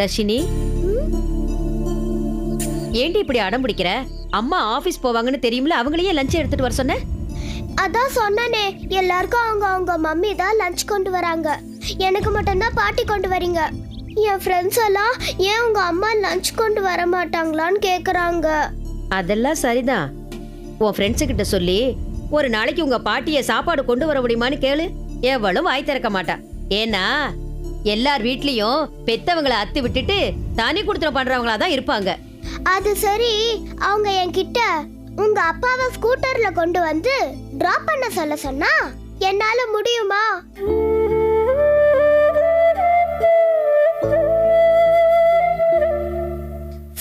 தர்ஷினி? ஏண்டி இப்படி அடம் பிடிக்கிற? அம்மா ஆபீஸ் போவாங்கன்னு தெரியும்ல அவங்களையே லஞ்ச் எடுத்துட்டு வர சொன்ன? அதான் சொன்னனே எல்லாருக்கும் அவங்க அவங்க மம்மி தான் லஞ்ச் கொண்டு வராங்க. எனக்கு மட்டும்தான் பாட்டி கொண்டு வரீங்க. என் ஃப்ரெண்ட்ஸ் எல்லாம் ஏன் உங்க அம்மா லஞ்ச் கொண்டு வர மாட்டாங்களான்னு கேக்குறாங்க. அதெல்லாம் சரிதான். உன் ஃப்ரெண்ட்ஸு கிட்ட சொல்லி ஒரு நாளைக்கு உங்க பாட்டிய சாப்பாடு கொண்டு வர முடியுமான்னு கேளு. எவளும் வாய் திறக்க மாட்டா. ஏன்னா எல்லார் வீட்லயும் பெத்தவங்களை அத்து விட்டுட்டு தனி கொடுத்துட பண்றவங்களா தான் இருப்பாங்க. அது சரி அவங்க என்கிட்ட உங்க அப்பாவை ஸ்கூட்டர்ல கொண்டு வந்து டிராப் பண்ண சொல்ல சொன்னா என்னால முடியுமா?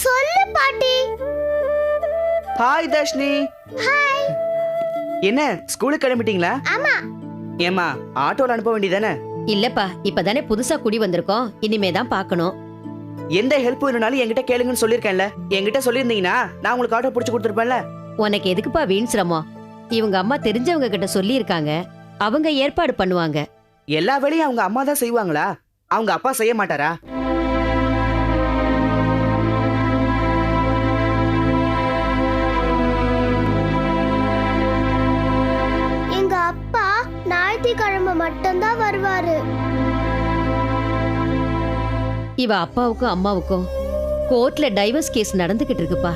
சொல்லு பாட்டி. ஹாய் தர்ஷினி ஹாய் என்ன ஸ்கூலுக்கு கிளம்பிட்டீங்களா? ஆமா. ஏமா ஆட்டோல அனுப்ப வேண்டியதானே இல்லப்பா இப்பதானே புதுசா குடி வந்திருக்கோம். இனிமே தான் பார்க்கணும். எந்த ஹெல்ப் வேணும்னாலும் என்கிட்ட கேளுங்கன்னு சொல்லியிருக்கேன்ல. என்கிட்ட சொல்லியிருந்தீங்கன்னா நான் உங்களுக்கு ஆட்டோ பிடிச்சி கொடுத்துருப்பேன்ல. உனக்கு எதுக்குப்பா வீண் சிரமம்? இவங்க அம்மா தெரிஞ்சவங்க கிட்ட சொல்லி இருக்காங்க அவங்க ஏற்பாடு பண்ணுவாங்க. எல்லா வேலையும் அவங்க அம்மா தான் செய்வாங்களா? அவங்க அப்பா செய்ய மாட்டாரா? மட்டும்தான் வருவாரு. இவ அப்பாவுக்கும் அம்மாவுக்கும் கோர்ட்ல டைவர்ஸ் கேஸ் நடந்துகிட்டு இருக்குப்பா.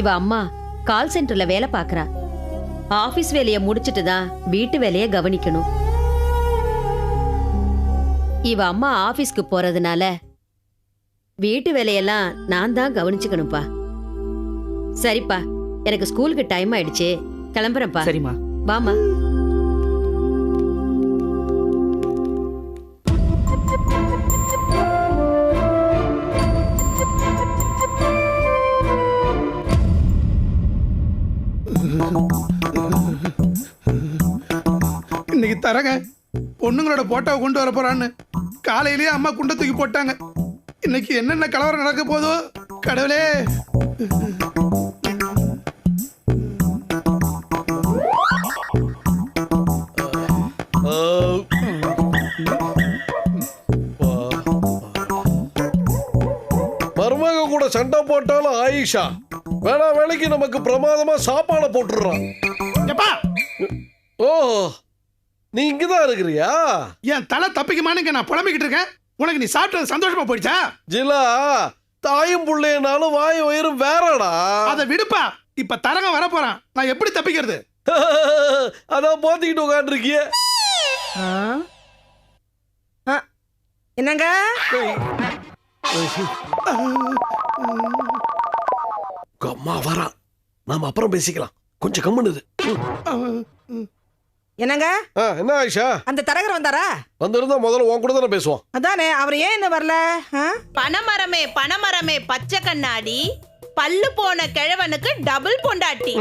இவ அம்மா கால் சென்டர்ல வேலை பார்க்கறா. ஆபீஸ் வேலைய முடிச்சிட்டு தான் வீட்டு வேலைய கவனிக்கணும். இவ அம்மா ஆபீஸ்க்கு போறதுனால வீட்டு வேலையெல்லாம் நான் தான் கவனிச்சுக்கணும்ப்பா. சரிப்பா. எனக்கு ஸ்கூலுக்கு டைம் ஆயிடுச்சு. கிளம்புறேன்ப்பா. சரிம்மா. வாமா இன்னைக்கு தரங்க. பொண்ணுங்களோட போட்டோவை கொண்டு வர போறான்னு. காலையிலேயே அம்மா குண்டை தூக்கி போட்டாங்க. இன்னைக்கு என்னென்ன கலவரம் நடக்க போதோ கடவுளே. மருமக கூட சண்டை போட்டாலும் ஆயிஷா. வேணா வேலைக்கு நமக்கு பிரமாதமா சாப்பாடை போட்டுடுறான் ஓ நீ இங்கதான் இருக்கிறியா? என் தலை தப்பிக்குமான்னு நான் புலம்பிக்கிட்டு இருக்கேன். உனக்கு நீ சாப்பிட்டது சந்தோஷமா போயிடுச்சா? ஜிலா தாயும் புள்ளையனாலும் வாயும் வயிறும் வேறடா. அதை விடுப்பா. இப்ப தரங்க வர போறான் நான் எப்படி தப்பிக்கிறது? அதான் போத்திக்கிட்டு உட்காந்துருக்கிய ஆ? ஆ, என்னங்க? அம்மா வரான். நாம அப்புறம் பேசிக்கலாம். கொஞ்சம் கம்முனுது என்னங்க? என்ன ஆயிஷா? அந்த தரகர் வந்தாரா? வந்திருந்தா முதல்ல உன் கூட தானே பேசுவான் அதானே அவர் ஏன் இன்னும் வரல? ஆ? பனமரமே பனமரமே பச்சை கண்ணாடி பல்லு போன கிழவனுக்கு டபுள் பொண்டாட்டி?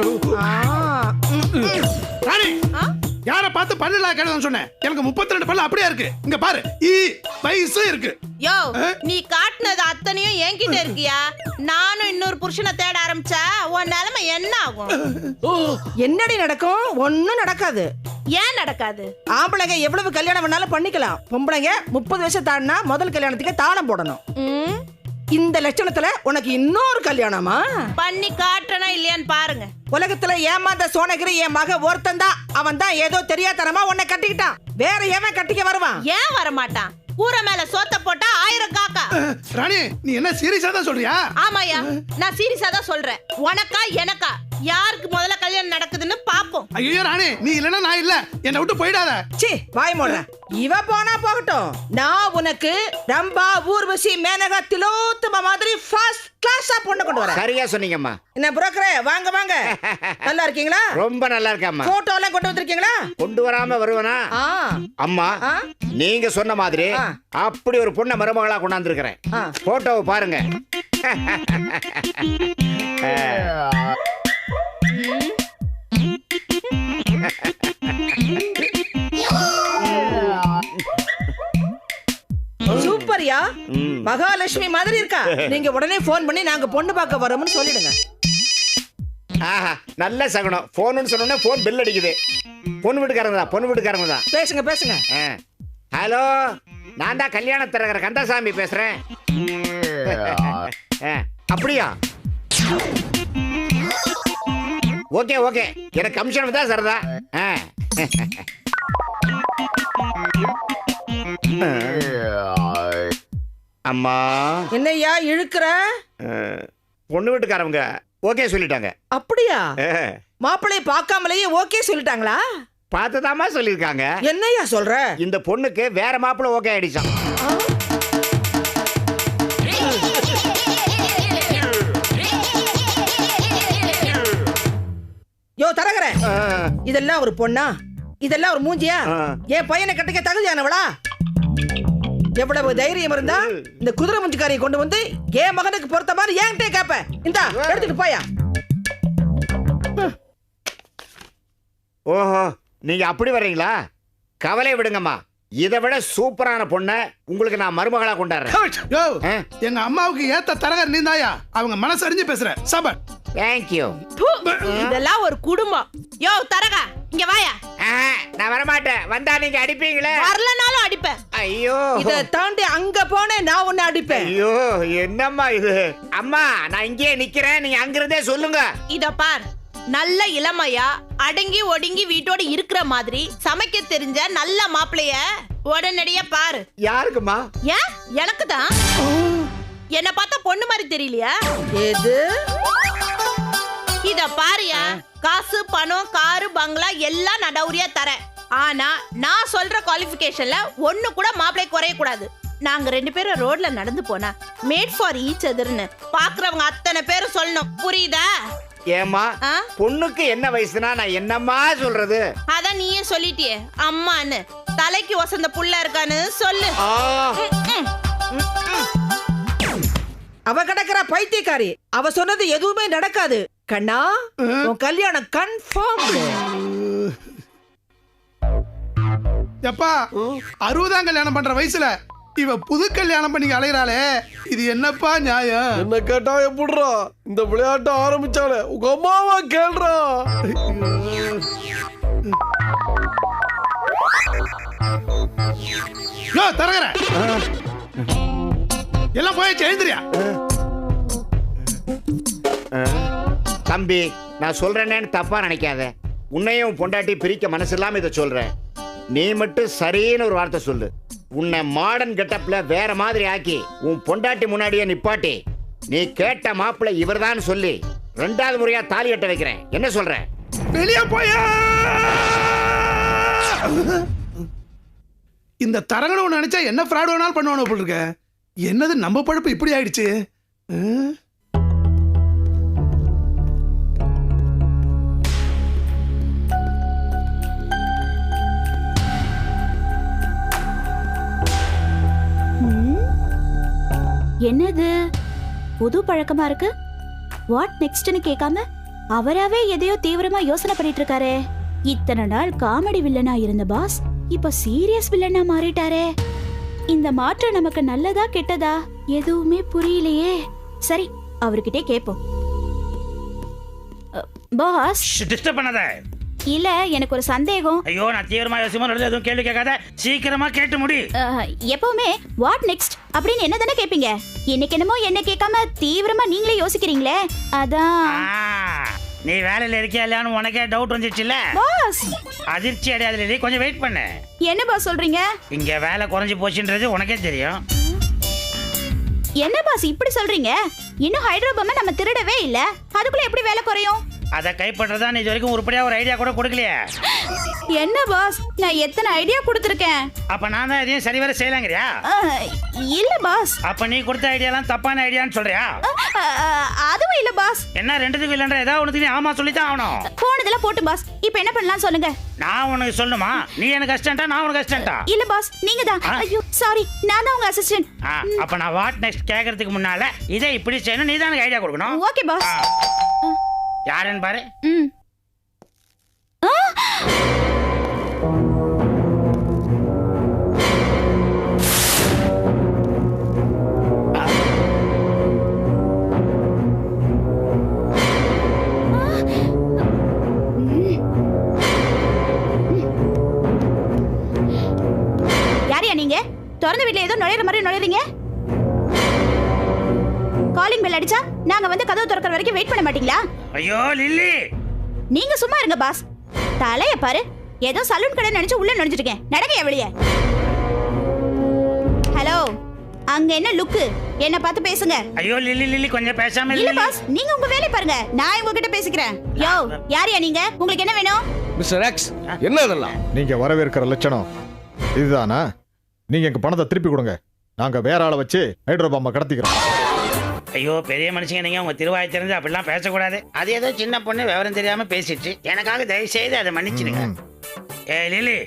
யார பார்த்து பல்லுல கிடதுன்னு சொன்னேன் எனக்கு முப்பத்தி ரெண்டு பல்லு அப்படியே இருக்கு. இங்க பாரு. ஈ வயசு இருக்கு. யோ நீ காட்டுனது அத்தனையும் என்கிட்ட இருக்கியா? நானும் இன்னொரு புருஷனை தேட ஆரம்பிச்சா உன் நிலைமை என்ன ஆகும்? என்னடி நடக்கும்? ஒன்னும் நடக்காது. ஏன் நடக்காது? ஆம்பளைங்க எவ்வளவு கல்யாணம் வேணாலும் பண்ணிக்கலாம். பொம்பளைங்க முப்பது வயசு தாண்டினா முதல் கல்யாணத்துக்கு தாளம் போடணும். இந்த லட்சணத்துல உனக்கு இன்னொரு கல்யாணமா? பண்ணி காட்டுறனா இல்லையான்னு பாருங்க. உலகத்துல ஏமாந்த சோனகிரி என் மக ஒருத்தன் தான். அவன் தான் ஏதோ தெரியாதனமா உன்னை கட்டிக்கிட்டான். வேற எவன் கட்டிக்க வருவான்? ஏன் வரமாட்டான்? கூரை மேல சோத்த போட்டா ஆயிரம் காக்கா. ராணி நீ என்ன சீரியஸா தான் சொல்றியா? ஆமாயா நான் சீரியஸா தான் சொல்றேன். உனக்கா எனக்கா? யாருக்கு முதல்ல கல்யாணம் நடக்குதுன்னு பாப்போம் ஐயோ ராணி நீ இல்லைன்னா நான் இல்ல. என்னை விட்டு போயிடாத. சி வாய் மூடுறேன் இவ போனா போகட்டும். நான் உனக்கு ரம்பா ஊர்வசி மேனகா திலோத்தம மாதிரி ஃபர்ஸ்ட் கிளாஸா பொண்ணு கொண்டு வரேன். சரியா சொன்னீங்கம்மா. என்ன புரோக்கரே வாங்க வாங்க. நல்லா இருக்கீங்களா? ரொம்ப நல்லா இருக்கேம்மா. போட்டோ எல்லாம் கொண்டு வந்திருக்கீங்களா? கொண்டு வராம வருவனா? ஆ. அம்மா நீங்க சொன்ன மாதிரி. அப்படி ஒரு பொண்ணை மருமகளா கொண்டாந்துருக்கிறேன். ஆ. போட்டோவை பாருங்க. மகாலட்சுமி மாதிரி இருக்கா? நீங்க உடனே ஃபோன் பண்ணி நாங்க பொண்ணு பார்க்க வரோம்னு சொல்லிடுங்க. ஆஹா நல்ல சகுனம். போன்னு சொன்னோன்னே போன் பில் அடிக்குது. பொண்ணு வீட்டுக்காரங்க தான் பொண்ணு வீட்டுக்காரங்க தான் பேசுங்க. பேசுங்க. ஹலோ நான் தான் கல்யாண தரகர் கந்தசாமி பேசுறேன். ஆ, அப்படியா? Okay okay. எனக்கு கமிஷன் தான் சரதா. ஆ. அம்மா. என்னய்யா இழுக்கிற? பொண்ணு வீட்டுக்காரவங்க ஓகே சொல்லிட்டாங்க. அப்படியா? மாப்பிள்ளைய பார்க்காமலேயே ஓகே சொல்லிட்டாங்களா? பார்த்துதாம்மா சொல்லியிருக்காங்க. என்னய்யா சொல்ற? இந்த பொண்ணுக்கு வேற மாப்பிள்ளை ஓகே ஆயிடுச்சான் யோ தரகர. இதெல்லாம் ஒரு பொண்ணா? இதெல்லாம் ஒரு மூஞ்சியா. என் பையனை கட்டிக்க தகுதியானவளா? எவ்வளவு தைரியம் இருந்தா இந்த குதிரை முஞ்சிக்காரியை கொண்டு வந்து என் மகனுக்கு பொறுத்த மாதிரி என்கிட்ட கேப்ப. இந்தா எடுத்துட்டு போயா. ஓஹோ நீங்க அப்படி வர்றீங்களா? கவலை விடுங்கம்மா. இதை விட சூப்பரான பொண்ணை உங்களுக்கு நான் மருமகளா கொண்டாடுறேன். எங்க அம்மாவுக்கு ஏத்த தரகர் நீ தாயா? அவங்க மனசு அறிஞ்சு பேசுற. சபர். தேங்க்யூ இதெல்லாம் ஒரு குடும்பம். யோ தரகா இங்க வாயா. நான் வரமாட்டேன். வந்தா நீங்க அடிப்பீங்களே? வரலனாலும் அடிப்பேன். ஐயோ. இத தாண்டி அங்க போனேன் நான் உன்னை அடிப்பேன். ஐயோ என்னம்மா இது? அம்மா நான் இங்கேயே நிக்கிறேன். நீங்க அங்கிருந்தே சொல்லுங்க. இத பார். நல்ல இளமையா அடங்கி ஒடுங்கி வீட்டோட இருக்கிற மாதிரி சமைக்க தெரிஞ்ச நல்ல மாப்பிளைய உடனடியா பாரு. யாருக்குமா ஏன்? எனக்கு தான் என்ன பார்த்தா பொண்ணு மாதிரி தெரியலையா? எது? இத பாருயா காசு பணம் காரு பங்களா எல்லாம் நான் டௌரியா தரேன். ஆனா நான் சொல்ற குவாலிஃபிகேஷன்ல ஒண்ணு கூட மாப்பிளை குறைய கூடாது. நாங்க ரெண்டு பேரும் ரோட்ல நடந்து போனா மேட் ஃபார் ஈச் அதர்னு பாக்குறவங்க அத்தனை பேரும் சொல்லணும். புரியுதா? ஏம்மா ஆ? பொண்ணுக்கு என்ன வயசுனா நான் என்னம்மா சொல்றது? அதான் நீயே சொல்லிட்டியே அம்மான்னு. தலைக்கு வசந்த புள்ள இருக்கான்னு சொல்லு. அவ கிடக்குற பைத்தியக்காரி. அவ சொன்னது எதுவுமே நடக்காது. கண்ணா உன் கல்யாணம் கன்ஃபார்ம் எப்பா அறுபதாம் கல்யாணம் பண்ற வயசுல இவ புது கல்யாணம் பண்ணி அலையறாளே. இது என்னப்பா நியாயம்? என்ன கேட்டா எப்படிரா இந்த விளையாட்ட ஆரம்பிச்சாலே உங்க அம்மாவா கேள்றா. யோ தரகர. எல்லாம் போயாச்சு எழுந்திரியா? தம்பி நான் சொல்றேனேன்னு தப்பா நினைக்காத. உன்னையும் உன் பொண்டாட்டி பிரிக்க மனசு இல்லாம இதை சொல்றேன். நீ மட்டும் சரின்னு ஒரு வார்த்தை சொல்லு. உன்னை மாடர்ன் கெட்டப்ல வேற மாதிரி ஆக்கி உன் பொண்டாட்டி முன்னாடியே நிப்பாட்டி நீ கேட்ட மாப்பிள்ளை இவர்தான் சொல்லி ரெண்டாவது முறையா தாலி கட்ட வைக்கிறேன். என்ன சொல்ற? வெளியே போயா! இந்த தரங்கன ஒண்ணு நினைச்சா என்ன ஃப்ராட் வேணாலும் பண்ணுவானு போல் இருக்க? என்னது நம்ம பழப்பு இப்படி ஆயிடுச்சு? என்னது? புது பழக்கமா இருக்கு? வாட் நெக்ஸ்ட்னு கேட்காம அவராவே எதையோ தீவிரமா யோசனை பண்ணிட்டு இருக்காரு இத்தனை நாள் காமெடி வில்லனா இருந்த பாஸ் இப்ப சீரியஸ் வில்லனா மாறிட்டாரே. இந்த மாற்றம் நமக்கு நல்லதா கெட்டதா எதுவுமே புரியலையே. சரி அவர்கிட்டே கேப்போம் பாஸ் டிஸ்டர்ப் பண்ணாத. இல்ல எனக்கு ஒரு சந்தேகம். ஐயோ நான் தீவிரமா யோசிமா நடந்து எதுவும் கேள்வி கேட்காத சீக்கிரமா கேட்டு முடி. எப்பவுமே வாட் நெக்ஸ்ட் அப்படின்னு என்ன தானே கேப்பீங்க? இன்னைக்கு என்னமோ என்ன கேட்காம தீவிரமா நீங்களே யோசிக்கிறீங்களே. அதான். நீ வேலையில இருக்கியா இல்லையான்னு உனக்கே டவுட் வந்துச்சுல்ல பாஸ் அதிர்ச்சி அடையாதுல கொஞ்சம் வெயிட் பண்ணு. என்ன பாஸ் சொல்றீங்க? இங்க வேலை குறைஞ்சு போச்சுன்றது உனக்கே தெரியும். என்ன பாஸ் இப்படி சொல்றீங்க? இன்னும் ஹைட்ரோபாம நம்ம திருடவே இல்ல. அதுக்குள்ள எப்படி வேலை குறையும்? அதை கைப்பற்றதா நீ இது வரைக்கும் உருப்படியா ஒரு ஐடியா கூட கொடுக்கலையே? என்ன பாஸ் நான் எத்தனை ஐடியா கொடுத்துருக்கேன்? அப்ப நான் தான் எதையும் சரிவர செய்யலாங்கிறியா? இல்ல பாஸ் அப்ப நீ கொடுத்த ஐடியாலாம் தப்பான ஐடியான்னு சொல்றியா? அதுவும் இல்ல பாஸ் என்ன ரெண்டுத்துக்கும் இல்லைன்ற ஏதாவது நீ ஆமா சொல்லித்தான் ஆகணும். போனதெல்லாம் போட்டு பாஸ் இப்போ என்ன பண்ணலாம் சொல்லுங்க. நான் உனக்கு சொல்லணுமா? நீ எனக்கு அசிஸ்டண்டா நான் உனக்கு அசிஸ்டண்டா இல்ல பாஸ் நீங்க தான்? ஐயோ சாரி நான் தான் உங்க அசிஸ்டன்ட் அப்ப நான் வாட் நெக்ஸ்ட் கேக்குறதுக்கு முன்னால இதை இப்படி செய்யணும் நீ தான் எனக்கு ஐடியா கொடுக்கணும். Okay boss. யாருன்னு பாரு. திறந்த வீட்ல ஏதோ நுழையிற மாதிரி நுழையுறீங்க? காலிங் பெல் அடிச்சா நாங்க வந்து கதவு திறக்கிற வரைக்கும் வெயிட் பண்ண மாட்டீங்களா? ஐயோ லில்லி! நீங்க சும்மா இருங்க பாஸ். தலைய பாரு. ஏதோ சலூன் கடை நினைச்சு உள்ள நுழைஞ்சிருக்கேன் நடக்க வெளிய? ஹலோ அங்க என்ன லுக்கு என்ன பார்த்து பேசுங்க. ஐயோ லில்லி லில்லி கொஞ்சம் பேசாம இல்ல. பாஸ். நீங்க உங்க வேலைய பாருங்க. நான் உங்ககிட்ட பேசிக்கிறேன். யோ யாரையா நீங்க? உங்களுக்கு என்ன வேணும்? மிஸ்டர் எக்ஸ் என்ன இதெல்லாம்? நீங்க வரவேற்கிற லட்சணம். இதுதானா? நீங்க எங்க பணத்தை திருப்பி கொடுங்க. நாங்க வேற ஆளை வச்சு ஹைட்ரோபாம்ப கடத்திக்கிறோம். ஐயோ பெரிய மனுஷங்க நீங்க உங்க திருவாய் தெரிஞ்சு அப்படிலாம் பேசக்கூடாது. அது ஏதோ சின்ன பொண்ணு விவரம் தெரியாம பேசிடுச்சு எனக்காக தயவு செய்து அதை மன்னிச்சிடுங்க. ஏ லில்லி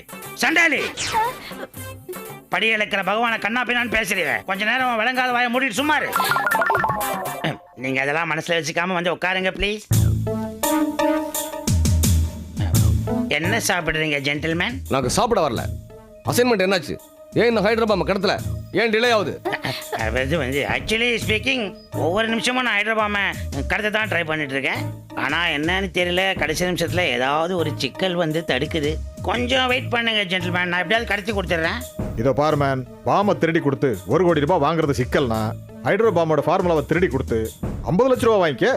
சண்டாலி படி இழக்கிற பகவான கண்ணா பின்னான்னு பேசுறீங்க கொஞ்ச நேரம் விளங்காத வாய மூடிட்டு சும்மா இரு. நீங்க அதெல்லாம் மனசுல வச்சுக்காம வந்து உட்காருங்க ப்ளீஸ் என்ன சாப்பிடுறீங்க ஜென்டில்மேன் நாங்க சாப்பிட வரல. அசைன்மெண்ட் என்னாச்சு? ஏன் இந்த ஹைதராபாத் கடத்தல ஏன் டிலே ஆகுது? அது வந்து ஆக்சுவலி ஸ்பீக்கிங் ஒவ்வொரு நிமிஷமும் நான் ஹைதராபாம கடத்த தான் ட்ரை பண்ணிட்டு இருக்கேன். ஆனால் என்னன்னு தெரியல கடைசி நிமிஷத்தில் ஏதாவது ஒரு சிக்கல் வந்து தடுக்குது. கொஞ்சம் வெயிட் பண்ணுங்க ஜென்டில்மேன் நான் எப்படியாவது கடத்தி கொடுத்துட்றேன். இதோ பாரு மேன் பாம்பை திருடி கொடுத்து ஒரு கோடி ரூபாய் வாங்குறது சிக்கல்னா ஹைட்ரோபாமோட ஃபார்முலாவை திருடி கொடுத்து ஐம்பது லட்ச ரூபா வாங்கிக்க.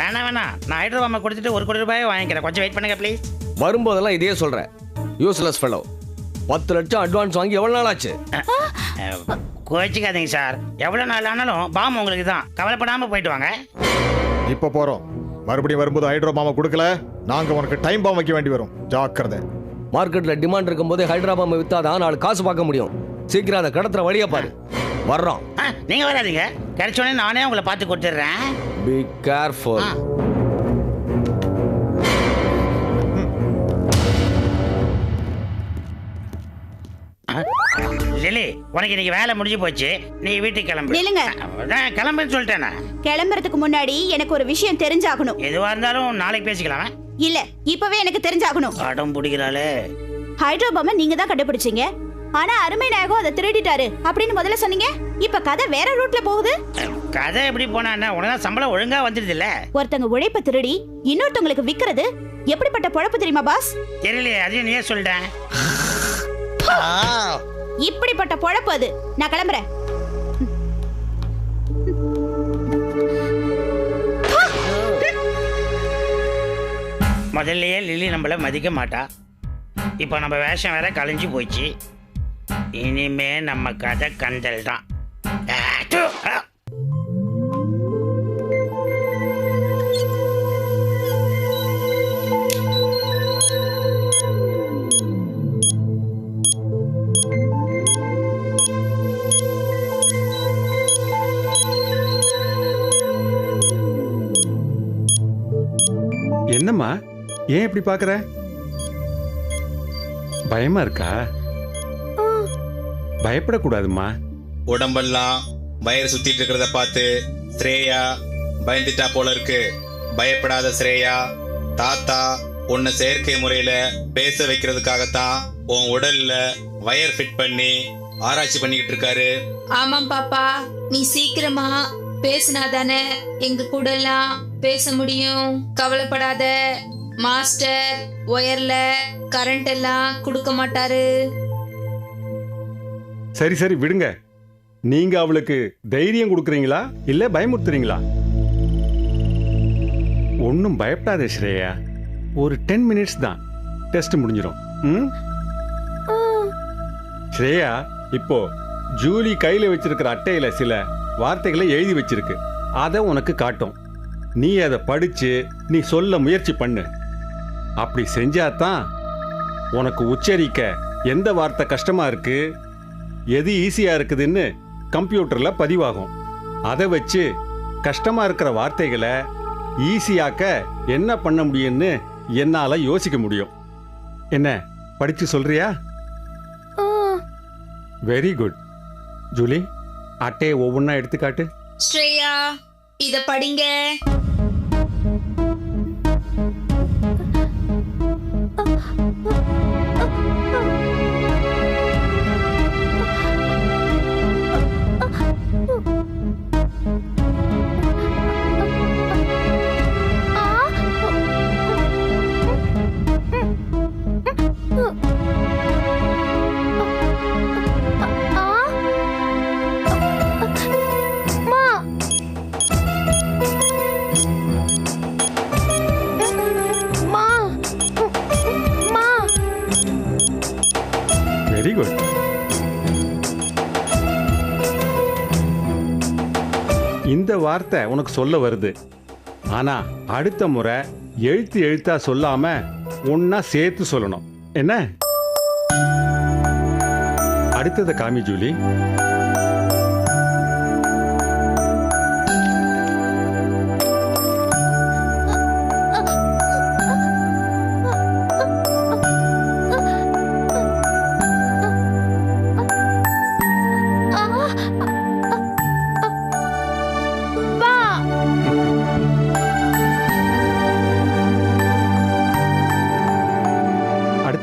வேணாம் வேணாம். நான் ஹைதராபாமை கொடுத்துட்டு ஒரு கோடி ரூபாயை வாங்கிக்கிறேன். கொஞ்சம் வெயிட் பண்ணுங்க ப்ளீஸ் வரும்போதெல்லாம் இதே சொல்றேன். யூஸ்லெஸ் ஃபெலோ பத்து லட்சம் அட்வான்ஸ் வாங்கி எவ்வளவு நாள் ஆச்சு கோச்சிக்காதீங்க சார். எவ்வளோ நாள் ஆனாலும் பாம் உங்களுக்கு தான். கவலைப்படாமல் போயிட்டு வாங்க. இப்ப போறோம். மறுபடியும் வரும்போது ஹைட்ரோபாமை கொடுக்கல. நாங்க உனக்கு டைம் பாம் வைக்க வேண்டி வரும். ஜாக்கிரதை. மார்க்கெட்ல டிமாண்ட் இருக்கும்போது ஹைதராபாத் வித்தாதான் நாலு காசு பார்க்க முடியும். சீக்கிரம் அதை கடத்துற வழியை பாரு. வர்றோம். ஆ நீங்கள் வராதீங்க. கிடைச்சோடனே நானே உங்களை பார்த்து கொடுத்துட்றேன். பி கேர்ஃபுல் உனக்கு இன்னைக்கு வேலை முடிஞ்சு போச்சு நீ வீட்டுக்கு கிளம்பு. நில்லுங்க. அதான் கிளம்புன்னு சொல்லிட்டேனே கிளம்புறதுக்கு முன்னாடி எனக்கு ஒரு விஷயம் தெரிஞ்சாகணும். எதுவா இருந்தாலும் நாளைக்கு பேசிக்கலாம்? இல்ல இப்பவே எனக்கு தெரிஞ்சாகணும். அடம் பிடிக்கிறாளே. ஹைட்ரோபாம நீங்க தான் கண்டுபிடிச்சீங்க. ஆனா அருமை நாயகம் அதை திருடிட்டாரு அப்படின்னு முதல்ல சொன்னீங்க. இப்ப கதை வேற ரூட்ல போகுது. கதை எப்படி போனா என்ன? உனக்கு சம்பளம் ஒழுங்கா வந்துடுது இல்ல? ஒருத்தங்க உழைப்ப திருடி இன்னொருத்தங்களுக்கு விக்கிறது எப்படிப்பட்ட பொழப்பு தெரியுமா பாஸ்? தெரியலையே அதையும் நீயே சொல்லிட்டேன். இப்படிப்பட்ட பொழப்பு அது. நான் கிளம்புறேன். முதல்லையே லில்லி நம்மளை மதிக்க மாட்டா. இப்போ நம்ம வேஷம் வேற கலைஞ்சு போச்சு இனிமே நம்ம கதை கந்தல் தான். என்னம்மா? ஏன் இப்படி பார்க்குற? பயமா இருக்கா? பயப்படக்கூடாதும்மா. உடம்பெல்லாம் வயிறு சுத்திட்டு இருக்கிறத பார்த்து ஸ்ரேயா பயந்துட்டா போல இருக்கு. பயப்படாத ஸ்ரேயா தாத்தா உன்னை செயற்கை முறையில பேச வைக்கிறதுக்காகத்தான் உன் உடல்ல வயர் ஃபிட் பண்ணி ஆராய்ச்சி பண்ணிக்கிட்டு இருக்காரு. ஆமாம் பாப்பா. நீ சீக்கிரமா பேசினா தானே எங்க கூட எல்லாம் பேச முடியும். கவலைப்படாத. மாஸ்டர் ஒயர்ல கரண்ட் எல்லாம் கொடுக்க மாட்டாரு. சரி சரி விடுங்க. நீங்க அவளுக்கு தைரியம் கொடுக்குறீங்களா? இல்ல பயமுறுத்துறீங்களா? ஒன்றும் பயப்படாத ஸ்ரேயா. ஒரு டென் மினிட்ஸ் தான். டெஸ்ட் முடிஞ்சிடும் ம்? ஸ்ரேயா இப்போ ஜூலி கையில வச்சிருக்கிற அட்டையில சில வார்த்தைகளை எழுதி வச்சிருக்கு. அதை உனக்கு காட்டும். நீ அதை படிச்சு நீ சொல்ல முயற்சி பண்ணு. அப்படி செஞ்சாதான் உனக்கு உச்சரிக்க எந்த வார்த்தை கஷ்டமா இருக்கு எது ஈஸியா இருக்குதுன்னு கம்ப்யூட்டர்ல பதிவாகும். அதை வச்சு கஷ்டமா இருக்கிற வார்த்தைகளை ஈஸியாக்க என்ன பண்ண முடியும்னு என்னால யோசிக்க முடியும். என்ன படிச்சு சொல்றியா? வெரி குட் ஜூலி அட்டையை ஒவ்வொன்றா எடுத்துக்காட்டு. ஸ்ரேயா இத படிங்க. இந்த வார்த்தை உனக்கு சொல்ல வருது. ஆனா அடுத்த முறை எழுத்து எழுத்தா சொல்லாம ஒன்னா சேர்த்து சொல்லணும். என்ன? அடுத்ததை காமி ஜூலி.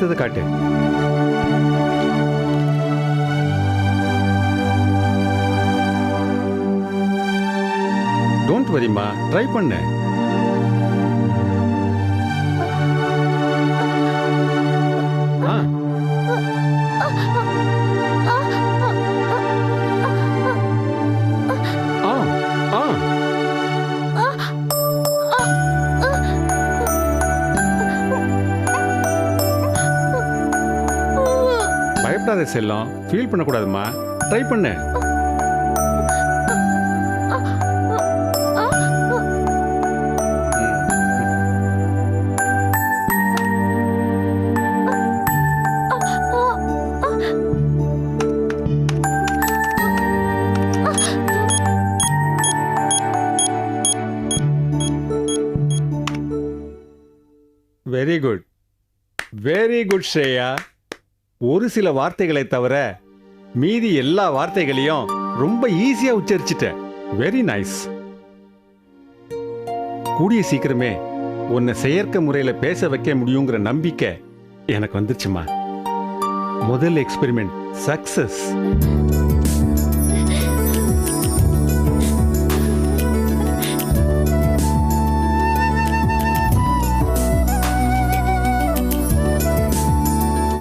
அடுத்தது காட்டு டோன்ட் வரிமா ட்ரை பண்ணு ஆ பயப்படாத செல்லம் ஃபீல் பண்ணக்கூடாதும்மா ட்ரை பண்ணு. Very good very good Shreya ஒரு சில வார்த்தைகளை தவிர மீதி எல்லா வார்த்தைகளையும் ரொம்ப ஈஸியா உச்சரிச்சிட்ட வெரி நைஸ் கூடிய சீக்கிரமே உன்னை செயற்கை முறையில பேச வைக்க முடியுங்கிற நம்பிக்கை எனக்கு வந்துருச்சுமா. முதல் எக்ஸ்பெரிமெண்ட் சக்சஸ்